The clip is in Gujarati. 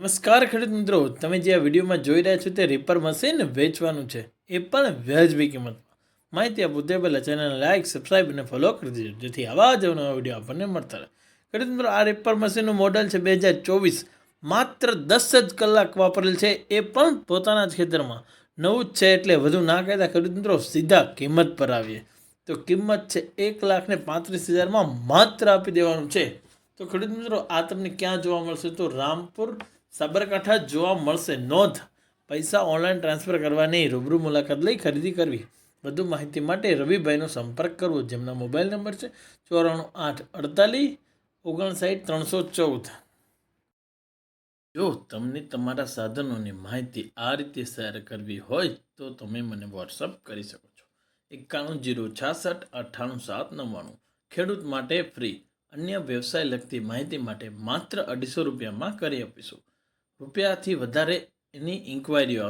નમસ્કાર ખેડૂત મિત્રો, તમે જે આ વિડીયોમાં જોઈ રહ્યા છો તે રિપર મશીન વેચવાનું છે. એ પણ વ્યાજબી કિંમતમાં. માહિતી આપું તે પહેલાં ચેનલને લાઇક સબસ્ક્રાઈબ અને ફોલો કરી દેજો, જેથી આવા જ નવા વીડિયો આપણને મળતા રહે. ખેડૂત મિત્રો, આ રિપર મશીનનું મોડલ છે બે હજાર ચોવીસ. માત્ર દસ જ કલાક વાપરેલ છે, એ પણ પોતાના જ ખેતરમાં. નવું જ છે એટલે વધુ ના કહેતા ખેડૂત મિત્રો, સીધા કિંમત પર આવીએ. તો કિંમત છે એક લાખ ને પાંત્રીસ હજારમાં માત્ર આપી દેવાનું છે. તો ખેડૂત મિત્રો, આ તમને ક્યાં જોવા મળશે? તો રામપુર સાબરકાંઠા જોવા મળશે. નોંધ, પૈસા ઓનલાઈન ટ્રાન્સફર કરવાની રૂબરૂ મુલાકાત લઈ ખરીદી કરવી. વધુ માહિતી માટે રવિભાઈનો સંપર્ક કરવો, જેમના મોબાઈલ નંબર છે ચોરાણું આઠ અડતાલીસ ઓગણસાઠ ત્રણસો ચૌદ. જો તમને તમારા સાધનોની માહિતી આ રીતે શેર કરવી હોય, તો તમે મને વોટ્સઅપ કરી શકો છો. એકાણું જીરો છાસઠ અઠ્ઠાણું સાત નવ્વાણું. ખેડૂત માટે ફ્રી. અન્ય વ્યવસાય લગતી માહિતી માટે માત્ર અઢીસો રૂપિયામાં કરી આપીશું. રૂપિયાથી વધારે એની ઇન્ક્વાયરીઓ